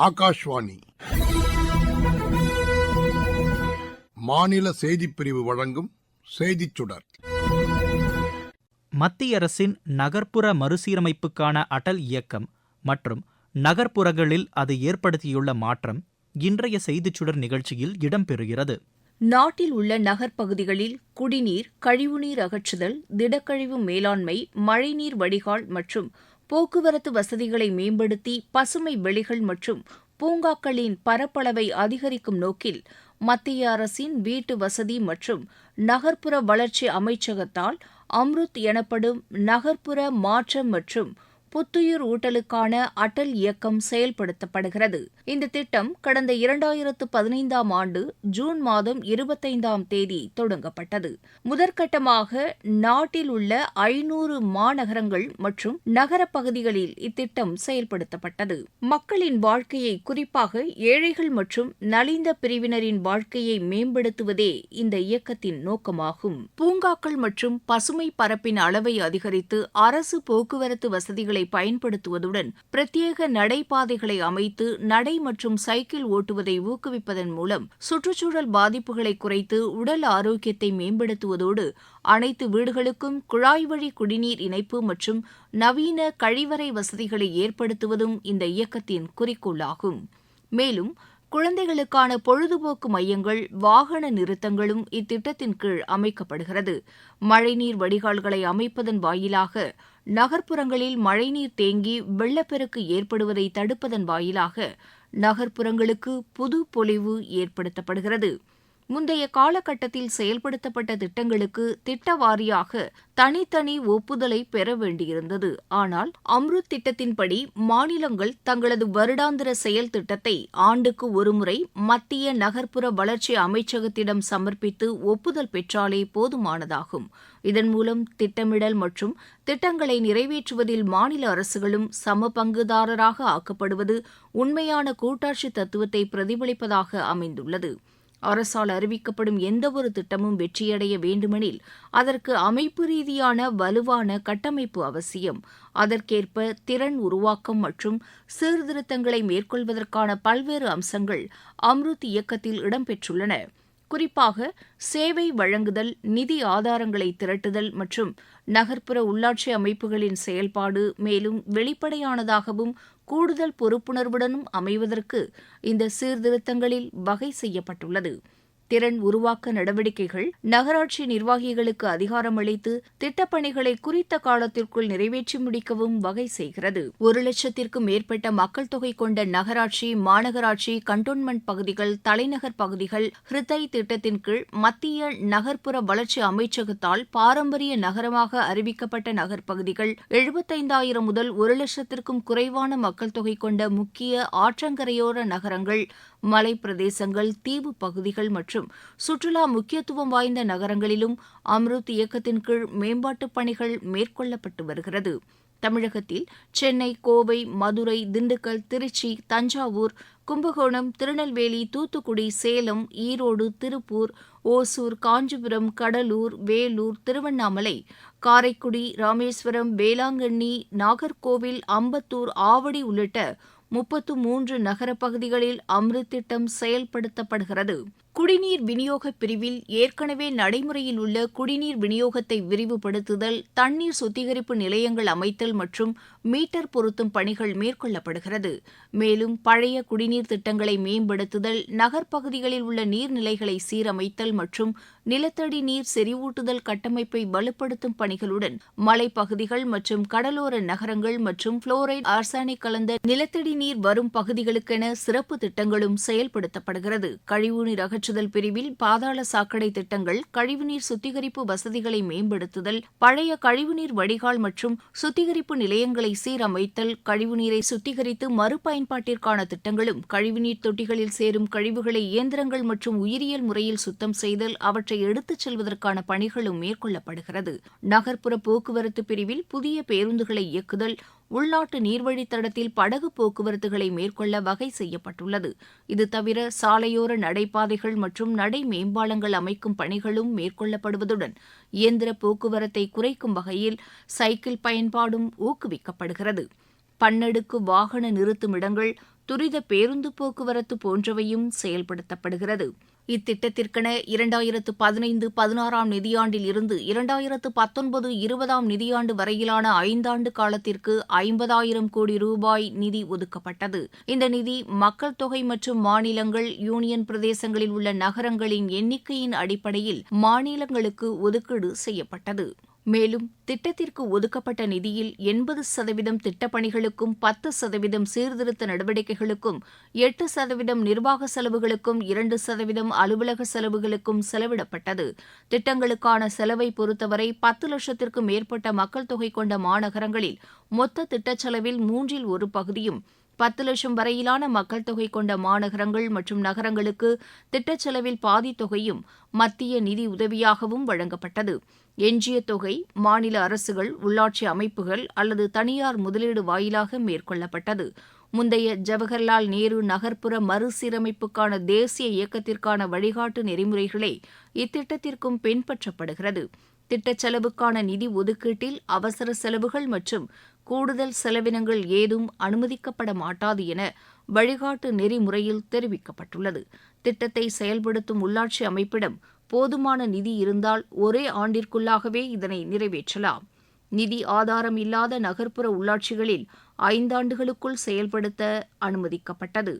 ஆகாஷ்வாணி. மாநில செய்திப் பிரிவு வழங்கும் செய்திச் சுடர். மத்திய அரசின் நகர்ப்புற மறுசீரமைப்புக்கான அடல் இயக்கம் மற்றும் நகர்ப்புறங்களில் அது ஏற்படுத்தியுள்ள மாற்றம் இன்றைய செய்திச் சுடர் நிகழ்ச்சியில் இடம்பெறுகிறது. நாட்டில் உள்ள நகர்ப்பகுதிகளில் குடிநீர் கழிவுநீர் அகற்றுதல் திடக்கழிவு மேலாண்மை மழைநீர் வடிகால் மற்றும் போக்குவரத்து வசதிகளை மேம்படுத்தி பசுமை வெளிகள் மற்றும் பூங்காக்களின் பரப்பளவை அதிகரிக்கும் நோக்கில் மத்திய அரசின் வீட்டு வசதி மற்றும் நகர்ப்புற வளர்ச்சி அமைச்சகத்தால் அம்ருத் எனப்படும் நகர்ப்புற மாற்றம் மற்றும் புத்துயிர் ஊட்டலுக்கான அடல் இயக்கம் செயல்படுத்தப்படுகிறது. இந்த திட்டம் கடந்த இரண்டாயிரத்து பதினைந்தாம் ஆண்டு ஜூன் மாதம் இருபத்தைந்தாம் தேதி தொடங்கப்பட்டது. முதற்கட்டமாக நாட்டில் உள்ள ஐநூறு மாநகரங்கள் மற்றும் நகரப் பகுதிகளில் இத்திட்டம் செயல்படுத்தப்பட்டது. மக்களின் வாழ்க்கையை குறிப்பாக ஏழைகள் மற்றும் நலிந்த பிரிவினரின் வாழ்க்கையை மேம்படுத்துவதே இந்த இயக்கத்தின் நோக்கமாகும். பூங்காக்கள் மற்றும் பசுமை பரப்பின் அளவை அதிகரித்து அரசு போக்குவரத்து வசதிகளை பயன்படுத்துவதுடன் பிரத்யேக நடைபாதைகளை அமைத்து நடை மற்றும் சைக்கிள் ஓட்டுவதை ஊக்குவிப்பதன் மூலம் சுற்றுச்சூழல் பாதிப்புகளை குறைத்து உடல் ஆரோக்கியத்தை மேம்படுத்துவதோடு அனைத்து வீடுகளுக்கும் குழாய் வழி குடிநீர் இணைப்பு மற்றும் நவீன கழிவறை வசதிகளை ஏற்படுத்துவதும் இந்த இயக்கத்தின் குறிக்கோளாகும். மேலும் குழந்தைகளுக்கான பொழுதுபோக்கு மையங்கள் வாகன நிறுத்தங்களும் இத்திட்டத்தின் கீழ் அமைக்கப்படுகிறது. மழைநீர் வடிகால்களை அமைப்பதன் வாயிலாக நகர்ப்புறங்களில் மழைநீர் தேங்கி வெள்ளப்பெருக்கு ஏற்படுவதை தடுப்பதன் வாயிலாக நகர்ப்புறங்களுக்கு புது பொலிவு ஏற்படுத்தப்படுகிறது. முந்தைய காலகட்டத்தில் செயல்படுத்தப்பட்ட திட்டங்களுக்கு திட்ட வாரியாக தனித்தனி ஒப்புதலை பெற வேண்டியிருந்தது. ஆனால் அம்ருத் திட்டத்தின்படி மாநிலங்கள் தங்களது வருடாந்திர செயல் திட்டத்தை ஆண்டுக்கு ஒருமுறை மத்திய நகர்ப்புற வளர்ச்சி அமைச்சகத்திடம் சமர்ப்பித்து ஒப்புதல் பெற்றாலே போதுமானதாகும். இதன் மூலம் திட்டமிடல் மற்றும் திட்டங்களை நிறைவேற்றுவதில் மாநில அரசுகளும் சம பங்குதாரராக ஆக்கப்படுவது உண்மையான கூட்டாட்சி தத்துவத்தை பிரதிபலிப்பதாக அமைந்துள்ளது. அரசால் அறிவிக்கப்படும் எந்தவொரு திட்டமும் வெற்றியடைய வேண்டுமெனில் அதற்கு அமைப்பு ரீதியான வலுவான கட்டமைப்பு அவசியம். அதற்கேற்ப திறன் உருவாக்கம் மற்றும் சீர்திருத்தங்களை மேற்கொள்வதற்கான பல்வேறு அம்சங்கள் அம்ருத் இயக்கத்தில் இடம்பெற்றுள்ளன. குறிப்பாக சேவை வழங்குதல் நிதி ஆதாரங்களை திரட்டுதல் மற்றும் நகர்ப்புற உள்ளாட்சி அமைப்புகளின் செயல்பாடு மேலும் வெளிப்படையானதாகவும் கூடுதல் பொறுப்புணர்வுடனும் அமைவதற்கு இந்த சீர்திருத்தங்களில் வகை செய்யப்பட்டுள்ளது. திறன் உருவாக்க நடவடிக்கைகள் நகராட்சி நிர்வாகிகளுக்கு அதிகாரம் அளித்து திட்டப்பணிகளை குறித்த காலத்திற்குள் நிறைவேற்றி முடிக்கவும் வகை செய்கிறது. ஒரு லட்சத்திற்கும் மேற்பட்ட மக்கள் தொகை கொண்ட நகராட்சி மாநகராட்சி கண்டோன்மெண்ட் பகுதிகள் தலைநகர் பகுதிகள் ஹிருதய் திட்டத்தின் கீழ் மத்திய நகர்ப்புற வளர்ச்சி அமைச்சகத்தால் பாரம்பரிய நகரமாக அறிவிக்கப்பட்ட நகர்ப்பகுதிகள் எழுபத்தைந்தாயிரம் முதல் ஒரு லட்சத்திற்கும் குறைவான மக்கள் தொகை கொண்ட முக்கிய ஆற்றங்கரையோர நகரங்கள் மலைப்பிரதேசங்கள் தீவு பகுதிகள் மற்றும் சுற்றுலா முக்கியத்துவம் வாய்ந்த நகரங்களிலும் அம்ருத் இயக்கத்தின் கீழ் மேம்பாட்டுப் பணிகள் மேற்கொள்ளப்பட்டு வருகிறது. தமிழகத்தில் சென்னை கோவை மதுரை திண்டுக்கல் திருச்சி தஞ்சாவூர் கும்பகோணம் திருநெல்வேலி தூத்துக்குடி சேலம் ஈரோடு திருப்பூர் ஓசூர் காஞ்சிபுரம் கடலூர் வேலூர் திருவண்ணாமலை காரைக்குடி ராமேஸ்வரம் வேளாங்கண்ணி நாகர்கோவில் அம்பத்தூர் ஆவடி உள்ளிட்ட முப்பத்து மூன்று நகரப் பகுதிகளில் அம்ருத் திட்டம் செயல்படுத்தப்படுகிறது. குடிநீர் விநியோக பிரிவில் ஏற்கனவே நடைமுறையில் உள்ள குடிநீர் விநியோகத்தை விரிவுபடுத்துதல் தண்ணீர் சுத்திகரிப்பு நிலையங்கள் அமைத்தல் மற்றும் மீட்டர் பொருத்தும் பணிகள் மேற்கொள்ளப்படுகிறது. மேலும் பழைய குடிநீர் திட்டங்களை மேம்படுத்துதல் நகர்ப்பகுதிகளில் உள்ள நீர்நிலைகளை சீரமைத்தல் மற்றும் நிலத்தடி நீர் செறிவூட்டுதல் கட்டமைப்பை வலுப்படுத்தும் பணிகளுடன் மலைப்பகுதிகள் மற்றும் கடலோர நகரங்கள் மற்றும் புளோரைட் ஆர்சானிக் கலந்த நிலத்தடி நீர் வரும் பகுதிகளுக்கென சிறப்பு திட்டங்களும் செயல்படுத்தப்படுகிறது. கழிவுநீர் அகற்றுதல் பிரிவில் பாதாள சாக்கடை திட்டங்கள் கழிவுநீர் சுத்திகரிப்பு வசதிகளை மேம்படுத்துதல் பழைய கழிவுநீர் வடிகால் மற்றும் சுத்திகரிப்பு நிலையங்களை சீரமைத்தல் கழிவுநீரை சுத்திகரித்து மறுபயன்பாட்டிற்கான திட்டங்களும் கழிவுநீர் தொட்டிகளில் சேரும் கழிவுகளை இயந்திரங்கள் மற்றும் உயிரியல் முறையில் சுத்தம் செய்தல் அவற்றை எடுத்துச் செல்வதற்கான பணிகளும் மேற்கொள்ளப்படுகிறது. நகர்ப்புற போக்குவரத்து பிரிவில் புதிய பேருந்துகளை இயக்குதல் உள்நாட்டு நீர்வழித்தடத்தில் படகு போக்குவரத்துகளை மேற்கொள்ள வகை செய்யப்பட்டுள்ளது. இது தவிர சாலையோர நடைபாதைகள் மற்றும் நடை மேம்பாலங்கள் அமைக்கும் பணிகளும் மேற்கொள்ளப்படுவதுடன் இயந்திர போக்குவரத்தை குறைக்கும் வகையில் சைக்கிள் பயன்பாடும் ஊக்குவிக்கப்படுகிறது. பன்னடுக்கு வாகன நிறுத்துமிடங்கள் துரித பேருந்து போக்குவரத்து போன்றவையும் செயல்படுத்தப்படுகிறது. இத்திட்டத்திற்கென இரண்டாயிரத்து பதினைந்து பதினாறாம் நிதியாண்டில் இருந்து இரண்டாயிரத்து பத்தொன்பது இருபதாம் நிதியாண்டு வரையிலான ஐந்தாண்டு காலத்திற்கு ஐம்பதாயிரம் கோடி ரூபாய் நிதி ஒதுக்கப்பட்டது. இந்த நிதி மக்கள் தொகை மற்றும் மாநிலங்கள் யூனியன் பிரதேசங்களில் உள்ள நகரங்களின் எண்ணிக்கையின் அடிப்படையில் மாநிலங்களுக்கு ஒதுக்கீடு செய்யப்பட்டது. மேலும் திட்டத்திற்கு ஒதுக்கப்பட்ட நிதியில் எண்பது சதவீதம் திட்டப்பணிகளுக்கும் பத்து சதவீதம் சீர்திருத்த நடவடிக்கைகளுக்கும் எட்டு சதவீதம் நிர்வாக செலவுகளுக்கும் இரண்டு சதவீதம் அலுவலக செலவுகளுக்கும் செலவிடப்பட்டது. திட்டங்களுக்கான செலவை பொறுத்தவரை பத்து லட்சத்திற்கும் மேற்பட்ட மக்கள் தொகை கொண்ட மாநகரங்களில் மொத்த திட்டச் செலவில் மூன்றில் ஒரு பகுதியும் பத்து லட்சம் வரையிலான மக்கள் தொகை கொண்ட மாநகரங்கள் மற்றும் நகரங்களுக்கு திட்டச் செலவில் பாதி தொகையும் மத்திய நிதி உதவியாகவும் வழங்கப்பட்டது. எஞ்சிய தொகை மாநில அரசுகள் உள்ளாட்சி அமைப்புகள் அல்லது தனியார் முதலீடு வாயிலாக மேற்கொள்ளப்பட்டது. முந்தைய ஜவஹர்லால் நேரு நகர்ப்புற மறுசீரமைப்புக்கான தேசிய இயக்கத்திற்கான வழிகாட்டு நெறிமுறைகளே இத்திட்டத்திற்கும் பின்பற்றப்படுகிறது. திட்டச் செலவுக்கான நிதி ஒதுக்கீட்டில் அவசர செலவுகள் மற்றும் கூடுதல் செலவினங்கள் ஏதும் அனுமதிக்கப்பட மாட்டாது என வழிகாட்டு நெறிமுறையில் தெரிவிக்கப்பட்டுள்ளது. திட்டத்தை செயல்படுத்தும் உள்ளாட்சி அமைப்பிடம் போதுமான நிதி இருந்தால் ஒரே ஆண்டிற்குள்ளாகவே இதனை நிறைவேற்றலாம். நிதி ஆதாரம் இல்லாத நகர்ப்புற உள்ளாட்சிகளில் ஐந்தாண்டுகளுக்குள் செயல்படுத்த அனுமதிக்கப்பட்டது.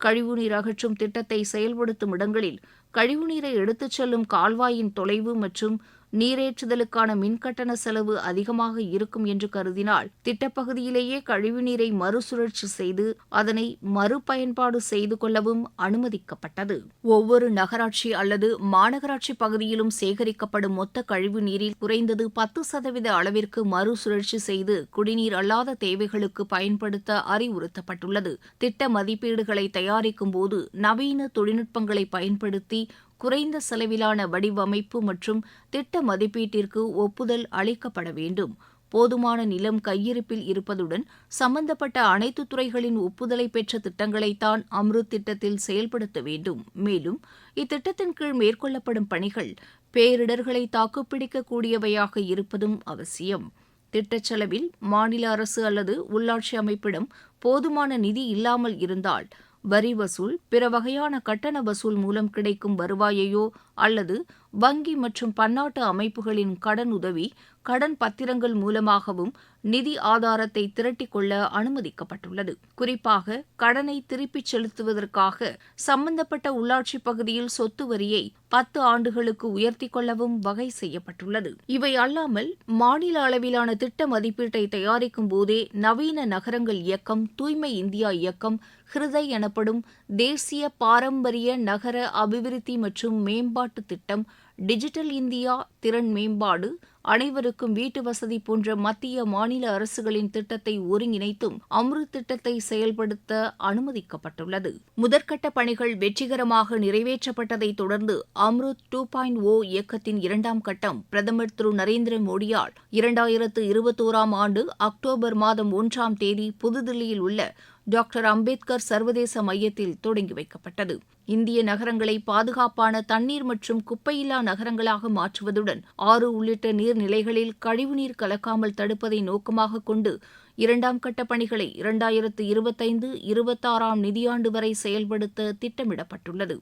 கழிவுநீர் அகற்றும் திட்டத்தை செயல்படுத்தும் இடங்களில் கழிவுநீரை எடுத்துச் செல்லும் கால்வாயின் தொலைவு மற்றும் நீரேற்றுதலுக்கான மின்கட்டண செலவு அதிகமாக இருக்கும் என்று கருதினால் திட்டப்பகுதியிலேயே கழிவுநீரை மறுசுழற்சி செய்து அதனை மறுபயன்பாடு செய்து கொள்ளவும் அனுமதிக்கப்பட்டது. ஒவ்வொரு நகராட்சி அல்லது மாநகராட்சி பகுதியிலும் சேகரிக்கப்படும் மொத்த கழிவு நீரில் குறைந்தது பத்து சதவீத அளவிற்கு மறுசுழற்சி செய்து குடிநீர் அல்லாத தேவைகளுக்கு பயன்படுத்த அறிவுறுத்தப்பட்டுள்ளது. திட்ட மதிப்பீடுகளை தயாரிக்கும் போது நவீன தொழில்நுட்பங்களை பயன்படுத்தி குறைந்த செலவிலான வடிவமைப்பு மற்றும் திட்ட மதிப்பீட்டிற்கு ஒப்புதல் அளிக்கப்பட வேண்டும். போதுமான நிலம் கையிருப்பில் இருப்பதுடன் சம்பந்தப்பட்ட அனைத்து துறைகளின் ஒப்புதலை பெற்ற திட்டங்களைத்தான் அம்ருத் திட்டத்தில் செயல்படுத்த வேண்டும். மேலும் இத்திட்டத்தின் கீழ் மேற்கொள்ளப்படும் பணிகள் பேரிடர்களை தாக்குப்பிடிக்கக்கூடியவையாக இருப்பதும் அவசியம். திட்டச் செலவில் மாநில அரசு அல்லது உள்ளாட்சி அமைப்பிடம் போதுமான நிதி இல்லாமல் இருந்தால் வரி வசூல் பிற வகையான கட்டண வசூல் மூலம் கிடைக்கும் வருவாயையோ அல்லது வங்கி மற்றும் பன்னாட்டு அமைப்புகளின் கடன் உதவி கடன் பத்திரங்கள் மூலமாகவும் நிதி ஆதாரத்தை திரட்டிக்கொள்ள அனுமதிக்கப்பட்டுள்ளது. குறிப்பாக கடனை திருப்பிச் செலுத்துவதற்காக சம்பந்தப்பட்ட உள்ளாட்சி பகுதியில் சொத்து வரியை பத்து ஆண்டுகளுக்கு உயர்த்திக் கொள்ளவும் வகை செய்யப்பட்டுள்ளது. இவை அல்லாமல் மாநில அளவிலான திட்ட மதிப்பீட்டை தயாரிக்கும் போதே நவீன நகரங்கள் இயக்கம் தூய்மை இந்தியா இயக்கம் ஹிருதய் எனப்படும் தேசிய பாரம்பரிய நகர அபிவிருத்தி மற்றும் மேம்பாட்டு திட்டம் டிஜிட்டல் இந்தியா திறன் மேம்பாடு அனைவருக்கும் வீட்டு வசதி போன்ற மத்திய மாநில அரசுகளின் திட்டத்தை ஒருங்கிணைத்தும் அம்ருத் திட்டத்தை செயல்படுத்த அனுமதிக்கப்பட்டுள்ளது. முதற்கட்ட பணிகள் வெற்றிகரமாக நிறைவேற்றப்பட்டதை தொடர்ந்து அம்ருத் டூ பாயிண்ட் ஓ இயக்கத்தின் இரண்டாம் கட்டம் பிரதமர் திரு நரேந்திர மோடியால் இரண்டாயிரத்து இருபத்தோராம் ஆண்டு அக்டோபர் மாதம் ஒன்றாம் தேதி புதுதில்லியில் உள்ள டாக்டர் அம்பேத்கர் சர்வதேச மையத்தில் தொடங்கி வைக்கப்பட்டது. இந்திய நகரங்களை பாதுகாப்பான தண்ணீர் மற்றும் குப்பையில்லா நகரங்களாக மாற்றுவதுடன் ஆறு உள்ளிட்ட நீர்நிலைகளில் கழிவுநீர் கலக்காமல் தடுப்பதை நோக்கமாக கொண்டு இரண்டாம் கட்ட பணிகளை இரண்டாயிரத்து இருபத்தைந்து இருபத்தாறாம் நிதியாண்டு வரை செயல்படுத்த திட்டமிடப்பட்டுள்ளது.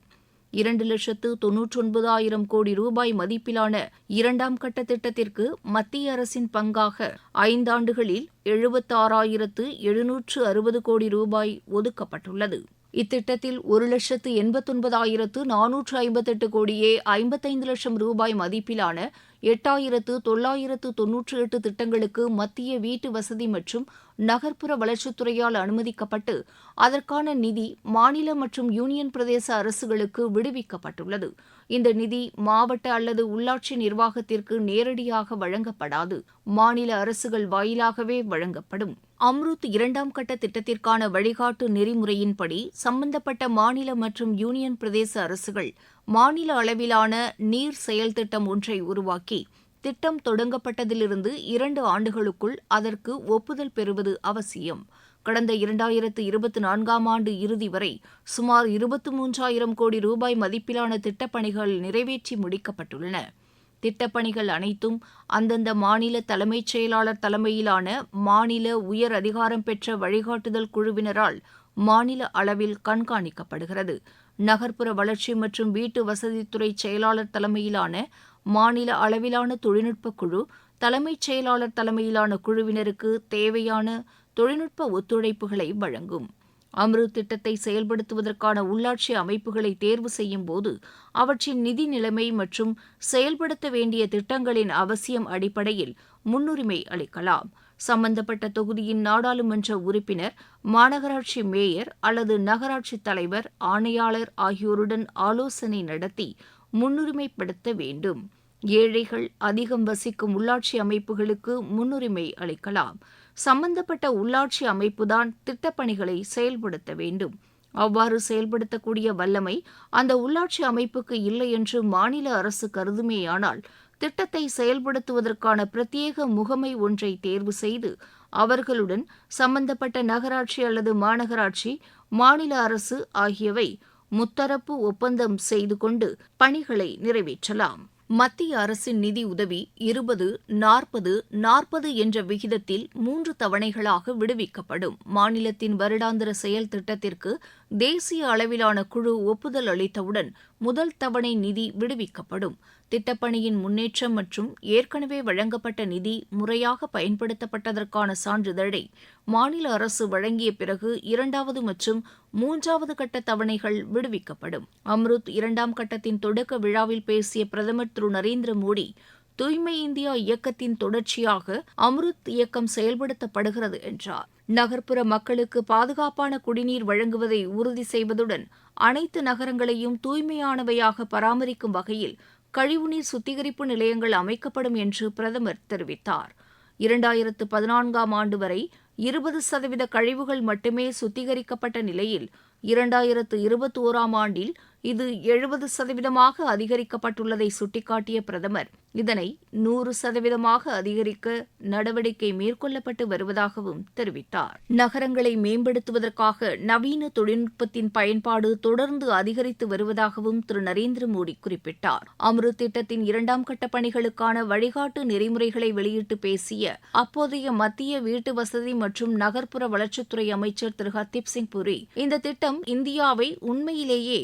இரண்டு லட்சத்து தொன்னூற்றொன்பதாயிரம் கோடி ரூபாய் மதிப்பிலான இரண்டாம் கட்ட திட்டத்திற்கு மத்திய அரசின் பங்காக ஐந்தாண்டுகளில் எழுபத்தாறாயிரத்து எழுநூற்று அறுபது கோடி ரூபாய் ஒதுக்கப்பட்டுள்ளது. இத்திட்டத்தில் ஒரு லட்சத்து எண்பத்தொன்பதாயிரத்து நானூற்று ஐம்பத்தெட்டு கோடியே ஐம்பத்தைந்து லட்சம் ரூபாய் மதிப்பிலான எட்டாயிரத்து தொள்ளாயிரத்து தொன்னூற்று எட்டு திட்டங்களுக்கு மத்திய வீட்டு வசதி மற்றும் நகர்ப்புற வளர்ச்சித்துறையால் அனுமதிக்கப்பட்டு அதற்கான நிதி மாநில மற்றும் யூனியன் பிரதேச அரசுகளுக்கு விடுவிக்கப்பட்டுள்ளது. இந்த நிதி மாவட்ட அல்லது உள்ளாட்சி நிர்வாகத்திற்கு நேரடியாக வழங்கப்படாது. மாநில அரசுகள் வாயிலாகவே வழங்கப்படும். அம்ருத் இரண்டாம் கட்ட திட்டத்திற்கான வழிகாட்டு நெறிமுறையின்படி சம்பந்தப்பட்ட மாநில மற்றும் யூனியன் பிரதேச அரசுகள் மாநில அளவிலான நீர் செயல் திட்டம் ஒன்றை உருவாக்கி திட்டம் தொடங்கப்பட்டதிலிருந்து இரண்டு ஆண்டுகளுக்குள் அதற்கு ஒப்புதல் பெறுவது அவசியம். கடந்த இரண்டாயிரத்து இருபத்தி நான்காம் ஆண்டு இறுதி வரை சுமார் இருபத்தி மூன்றாயிரம் கோடி ரூபாய் மதிப்பிலான திட்டப்பணிகள் நிறைவேற்றி முடிக்கப்பட்டுள்ளன. திட்டப்பணிகள் அனைத்தும் அந்தந்த மாநில தலைமைச் செயலாளர் தலைமையிலான மாநில உயர் அதிகாரம் பெற்ற வழிகாட்டுதல் குழுவினரால் மாநில அளவில் கண்காணிக்கப்படுகிறது. நகர்ப்புற வளர்ச்சி மற்றும் வீட்டு வசதித்துறை செயலாளர் தலைமையிலான மாநில அளவிலான தொழில்நுட்ப குழு தலைமைச் செயலாளர் தலைமையிலான குழுவினருக்கு தேவையான தொழில்நுட்ப ஒத்துழைப்புகளை வழங்கும். அம்ருத் திட்டத்தை செயல்படுத்துவதற்கான உள்ளாட்சி அமைப்புகளை தேர்வு செய்யும் போது அவற்றின் நிதி நிலைமை மற்றும் செயல்படுத்த வேண்டிய திட்டங்களின் அவசியம் அடிப்படையில் முன்னுரிமை அளிக்கலாம். சம்பந்தப்பட்ட தொகுதியின் நாடாளுமன்ற உறுப்பினர் மாநகராட்சி மேயர் அல்லது நகராட்சி தலைவர் ஆணையாளர் ஆகியோருடன் ஆலோசனை நடத்தி முன்னுரிமைப்படுத்த வேண்டும். ஏழைகள் அதிகம் வசிக்கும் உள்ளாட்சி அமைப்புகளுக்கு முன்னுரிமை அளிக்கலாம். சம்பந்தப்பட்ட உள்ளாட்சி அமைப்புதான் திட்டப்பணிகளை செயல்படுத்த வேண்டும். அவ்வாறு செயல்படுத்தக்கூடிய வல்லமை அந்த உள்ளாட்சி அமைப்புக்கு இல்லை என்று மாநில அரசு கருதுமேயானால் திட்டத்தை செயல்படுத்துவதற்கான பிரத்யேக முகமை ஒன்றை தேர்வு செய்து அவர்களுடன் சம்பந்தப்பட்ட நகராட்சி அல்லது மாநகராட்சி மாநில அரசு ஆகியவை முத்தரப்பு ஒப்பந்தம் செய்து கொண்டு பணிகளை நிறைவேற்றலாம். மத்திய அரசின் நிதி உதவி இருபது நாற்பது நாற்பது என்ற விகிதத்தில் மூன்று தவணைகளாக விடுவிக்கப்படும். மாநிலத்தின் வருடாந்திர செயல் திட்டத்திற்கு தேசிய அளவிலான குழு ஒப்புதல் அளித்தவுடன் முதல் தவணை நிதி விடுவிக்கப்படும். திட்டப்பணியின் முன்னேற்றம் மற்றும் ஏற்கனவே வழங்கப்பட்ட நிதி முறையாக பயன்படுத்தப்பட்டதற்கான சான்றிதழை மாநில அரசு வழங்கிய பிறகு இரண்டாவது மற்றும் மூன்றாவது கட்ட தவணைகள் விடுவிக்கப்படும். அம்ருத் இரண்டாம் கட்டத்தின் தொடக்க விழாவில் பேசிய பிரதமர் திரு நரேந்திர மோடி தூய்மை இந்தியா இயக்கத்தின் தொடர்ச்சியாக அம்ருத் இயக்கம் செயல்படுத்தப்படுகிறது என்றார். நகர்ப்புற மக்களுக்கு பாதுகாப்பான குடிநீர் வழங்குவதை உறுதி செய்வதுடன் அனைத்து நகரங்களையும் தூய்மையானவையாக பராமரிக்கும் வகையில் கழிவுநீர் சுத்திகரிப்பு நிலையங்கள் அமைக்கப்படும் என்று பிரதமர் தெரிவித்தார். இரண்டாயிரத்து பதினான்காம் ஆண்டு வரை இருபது சதவீத கழிவுகள் மட்டுமே சுத்திகரிக்கப்பட்ட நிலையில் இரண்டாயிரத்து இருபத்தி ஓராம் ஆண்டில் இது எழுபது சதவீதமாக அதிகரிக்கப்பட்டுள்ளதை சுட்டிக்காட்டிய பிரதமர் இதனை நூறு சதவீதமாக அதிகரிக்க நடவடிக்கை மேற்கொள்ளப்பட்டு வருவதாகவும் தெரிவித்தார். நகரங்களை மேம்படுத்துவதற்காக நவீன தொழில்நுட்பத்தின் பயன்பாடு தொடர்ந்து அதிகரித்து வருவதாகவும் திரு. நரேந்திர மோடி குறிப்பிட்டார். அம்ருத் திட்டத்தின் இரண்டாம் கட்ட பணிகளுக்கான வழிகாட்டு நெறிமுறைகளை வெளியிட்டு பேசிய அப்போதைய மத்திய வீட்டு வசதி மற்றும் நகர்ப்புற வளர்ச்சித்துறை அமைச்சர் திரு. ஹர்தீப் சிங் புரி இந்த திட்டம் இந்தியாவை உண்மையிலேயே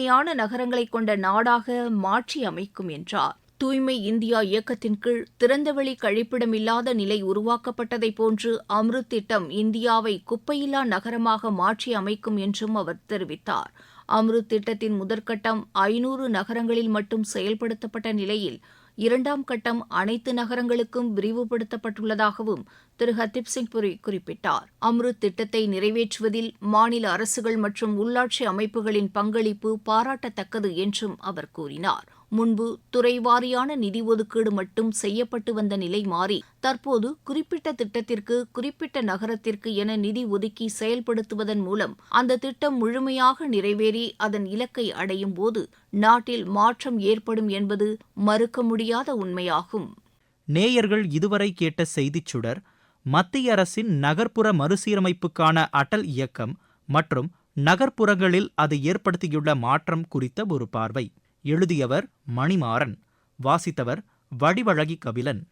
தூய்மையான நகரங்களை கொண்ட நாடாக மாற்றி அமைக்கும் என்றார். தூய்மை இந்தியா இயக்கத்தின் கீழ் திறந்தவெளி கழிப்பிடமில்லாத நிலை உருவாக்கப்பட்டதைப் போன்று அம்ருத் திட்டம் இந்தியாவை குப்பையில்லா நகரமாக மாற்றி அமைக்கும் என்றும் அவர் தெரிவித்தார். அம்ருத் திட்டத்தின் முதற்கட்டம் ஐநூறு நகரங்களில் மட்டும் செயல்படுத்தப்பட்ட நிலையில் இரண்டாம் கட்டம் அனைத்து நகரங்களுக்கும் விரிவுபடுத்தப்பட்டுள்ளதாகவும் திரு. ஹர்தீப் சிங் புரி குறிப்பிட்டார். அம்ருத் திட்டத்தை நிறைவேற்றுவதில் மாநில அரசுகள் மற்றும் உள்ளாட்சி அமைப்புகளின் பங்களிப்பு பாராட்டத்தக்கது என்றும் அவர் கூறினார். முன்பு துறைவாரியான நிதி ஒதுக்கீடு மட்டும் செய்யப்பட்டு வந்த நிலை மாறி தற்போது குறிப்பிட்ட திட்டத்திற்கு குறிப்பிட்ட நகரத்திற்கு என நிதி ஒதுக்கி செயல்படுத்துவதன் மூலம் அந்த திட்டம் முழுமையாக நிறைவேறி அதன் இலக்கை அடையும் போது நாட்டில் மாற்றம் ஏற்படும் என்பது மறுக்க முடியாத உண்மையாகும். நேயர்கள் இதுவரை கேட்ட செய்திச் சுடர் மத்திய அரசின் நகர்ப்புற மறுசீரமைப்புக்கான அடல் இயக்கம் மற்றும் நகர்ப்புறங்களில் அது ஏற்படுத்தியுள்ள மாற்றம் குறித்த ஒரு பார்வை. எழுதியவர் மணிமாறன் வாசித்தவர் வடிவழகி கபிலன்.